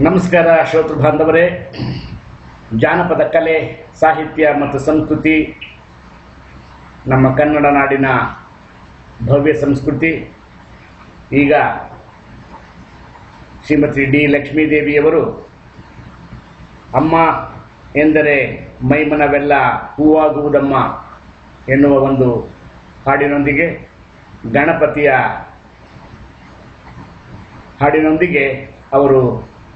ನಮಸ್ಕಾರ, ಶ್ರೋತೃ ಬಾಂಧವರೇ. ಜಾನಪದ ಕಲೆ, ಸಾಹಿತ್ಯ ಮತ್ತು ಸಂಸ್ಕೃತಿ, ನಮ್ಮ ಕನ್ನಡ ನಾಡಿನ ಭವ್ಯ ಸಂಸ್ಕೃತಿ. ಈಗ ಶ್ರೀಮತಿ ಡಿ ಲಕ್ಷ್ಮೀದೇವಿಯವರು, ಅಮ್ಮ ಎಂದರೆ ಮೈಮನವೆಲ್ಲ ಹೂವಾಗುವುದಮ್ಮ ಎನ್ನುವ ಒಂದು ಹಾಡಿನೊಂದಿಗೆ, ಗಣಪತಿಯ ಹಾಡಿನೊಂದಿಗೆ ಅವರು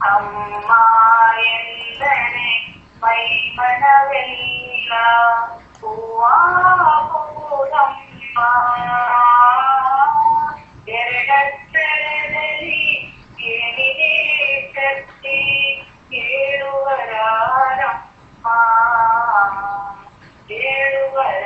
அம்மா என்னை மைமனவெல்லாம் பூவா பூதம்மா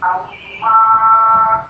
아미마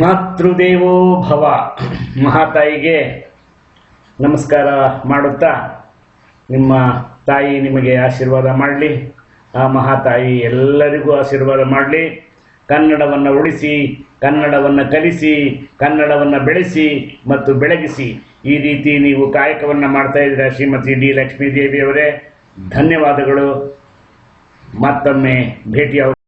ಮಾತೃದೇವೋ ಭವ. ಮಹಾತಾಯಿಗೆ ನಮಸ್ಕಾರ ಮಾಡುತ್ತಾ ನಿಮ್ಮ ತಾಯಿ ನಿಮಗೆ ಆಶೀರ್ವಾದ ಮಾಡಲಿ, ಆ ಮಹಾತಾಯಿ ಎಲ್ಲರಿಗೂ ಆಶೀರ್ವಾದ ಮಾಡಲಿ. ಕನ್ನಡವನ್ನು ಉಳಿಸಿ, ಕನ್ನಡವನ್ನು ಕಲಿಸಿ, ಕನ್ನಡವನ್ನು ಬೆಳೆಸಿ ಮತ್ತು ಬೆಳಗಿಸಿ. ಈ ರೀತಿ ನೀವು ಕಾಯಕವನ್ನು ಮಾಡ್ತಾ ಇದ್ದೀರಾ ಶ್ರೀಮತಿ ಡಿ ಲಕ್ಷ್ಮೀದೇವಿಯವರೇ? ಧನ್ಯವಾದಗಳು. ಮತ್ತೊಮ್ಮೆ ಭೇಟಿಯಾಗ